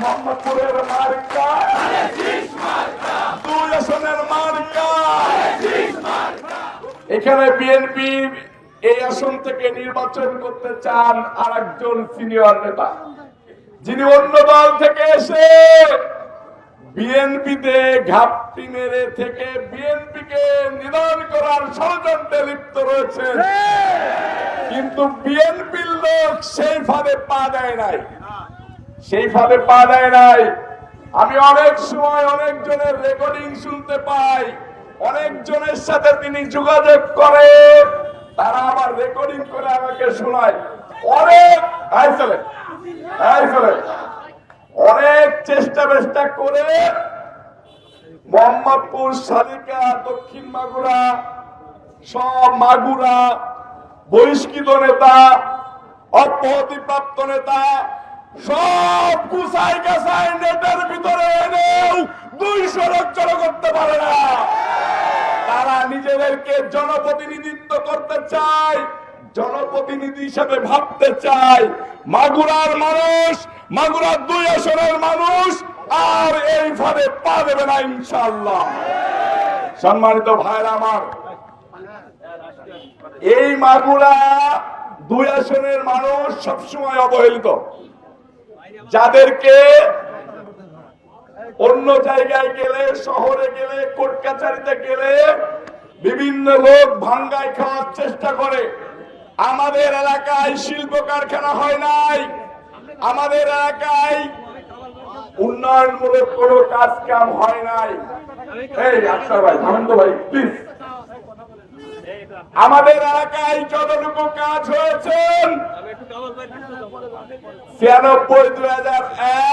মোহাম্মদপুরের মার্কা। দুই আসনের মার্কা। এখানে বিএনপি এই আসন থেকে নির্বাচন করতে চান আর একজন সিনিয়র নেতা। যিনি অন্য দল থেকে এসে বিএনপিতে ঘাপটি মেরে থেকে বিএনপিকে নিধন করার ষড়যন্ত্রে লিপ্ত রয়েছে কিন্তু বিএনপির লোক সেই ফাঁদে পা দেয় নাই। সেই ফাঁদে পা দেয় নাই। আমি অনেক সময় অনেক জনের রেকর্ডিং শুনতে পাই। অনেক জনের সাথে তিনি যোগাযোগ করে। তারা আবার রেকর্ডিং করে আমাকে শোনায়। অনেক অনেক চেষ্টা বেষ্টা করে মোহাম্মদপুর, শালিকা, দক্ষিণ মাগুরা, সব মাগুরা বহিষ্কৃত নেতা অব্যাহতিপ্রাপ্ত নেতা সব কুসাই কাসাই নেটের ভিতরে এনেও দুই সড়ক জড়ো করতে পারে না। তারা নিজেদেরকে জনপ্রতিনিধিত্ব করতে চায়, জনপ্রতিনিধি হিসেবে ভাবতে চায়। মাগুরার মানুষ, মাগুরার দুই আসনের মানুষ আর এই পা দেবে না ইনশাল্লাহ সম্মানিত ভাইরা আমার, এই মাগুরা দুই আসনের মানুষ সবসময় অবহেলিত। যাদেরকে অন্য জায়গায় গেলে, শহরে গেলে কোর্ট কাছারিতে গেলে বিভিন্ন লোক ভাঙ্গায় খাওয়ার চেষ্টা করে। আমাদের এলাকায় শিল্প কারখানা হয় নাই। আমাদের এলাকায় উন্নয়নমূলক কোনো কাজ কাম হয় নাই। এই, আক্তার ভাই থামেন ভাই প্লিজ আমাদের এলাকায় যতটুকু কাজ হয়েছে, ছিয়ানব্বই দুই হাজার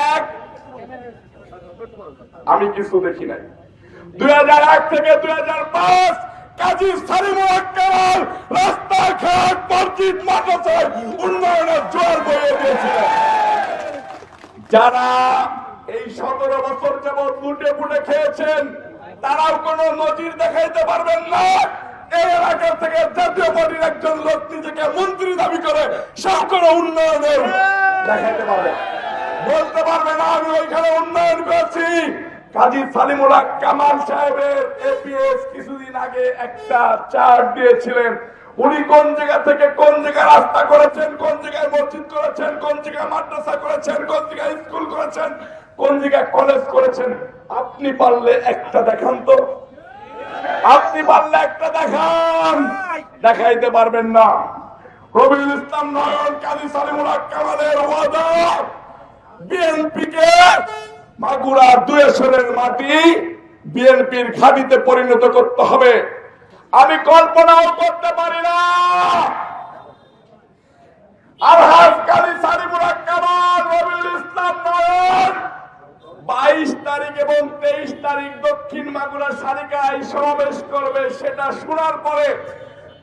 এক, আমি কিছু দেখি নাই। দুই হাজার এক থেকে দুই হাজার পাঁচ যারা এই সতেরো বছর যাবৎ লুটে পুটে খেয়েছেন, তারাও কোন নজির দেখাইতে পারবেন না। এই এলাকা থেকে জাতীয় পার্টির একজন লোক নিজেকে মন্ত্রী দাবি করে সব কোন উন্নয়নের দেখাইতে পারবে। বলতে পারবে না, আমি ওইখানে উন্নয়ন করেছি। কাজী কামাল সাহেবের এপিএস কিছুদিন আগে একটা চার্ট দিয়েছিলেন। উনি কোন জায়গা থেকে কোন জায়গায় রাস্তা করেছেন, কোন জায়গায় মসজিদ করেছেন, কোন জায়গায় মাদ্রাসা করেছেন, কোন জায়গায় স্কুল করেছেন, কোন জায়গায় কলেজ করেছেন, আপনি পারলে একটা দেখান তো। আপনি পারলে একটা দেখান। দেখাইতে পারবেন না। রবিউল ইসলাম নয়ন কাজী সালিমুল্লাহ কামালের ওয়াদা। বিএনপিকে মাগুরা দুয়েশ্বরের মাটি বিএনপির ঘাটিতে পরিণত করতে হবে। আমি কল্পনাও করতে পারি না। আলহাজ কালী সালিমুল্লাহ কামাল রবিউল ইসলাম নয়ন বাইশ তারিখ এবং তেইশ তারিখ দক্ষিণ মাগুরা সারিকায় সমাবেশ করবে, সেটা শোনার পরে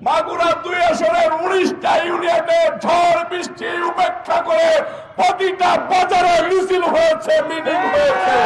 মাগুরা দুই আসনের উনিশটা ইউনিয়নে ঝড় বৃষ্টি উপেক্ষা করে প্রতিটা বাজারে মিছিল হয়েছে, মিটিং হয়েছে।